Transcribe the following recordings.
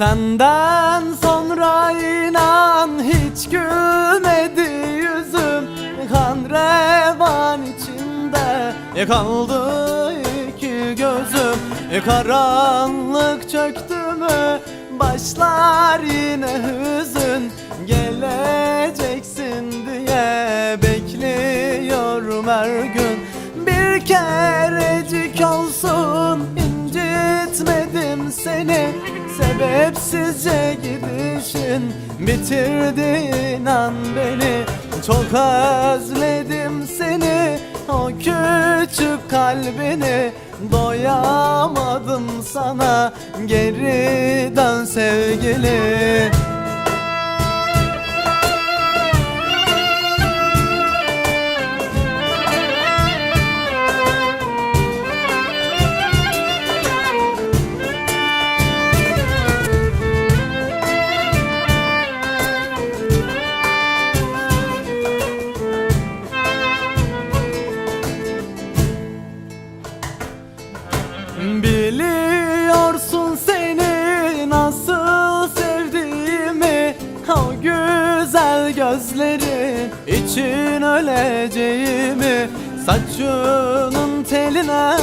Senden sonra inan hiç gülmedi yüzüm. Kan revan içinde kaldı iki gözüm. Karanlık çöktü mü başlar yine hüzün. Geleceksin diye bekliyorum her gün. Bir kerecik olsun seni Sebepsizce gidişin. Bitirdi inan beni Çok özledim seni. O küçük kalbini Doyamadım sana. Geri dön sevgili Biliyorsun seni nasıl sevdiğimi O güzel gözlerin için öleceğimi Saçının teline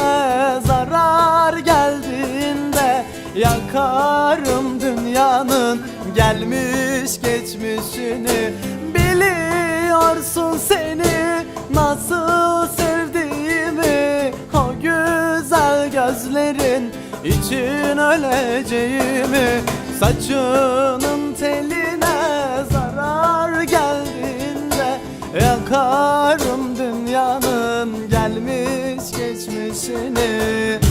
zarar geldiğinde Yakarım dünyanın gelmiş geçmişini. Biliyorsun seni nasıl için öleceğimi Saçının teline zarar geldiğinde Yakarım dünyanın gelmiş geçmişini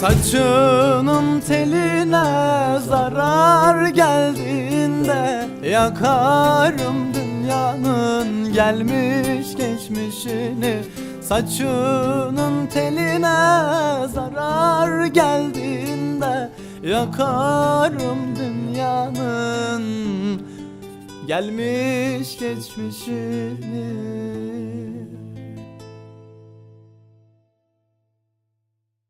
Saçının teline zarar geldiğinde Yakarım dünyanın gelmiş geçmişini. Saçının teline zarar geldiğinde Yakarım dünyanın gelmiş geçmişini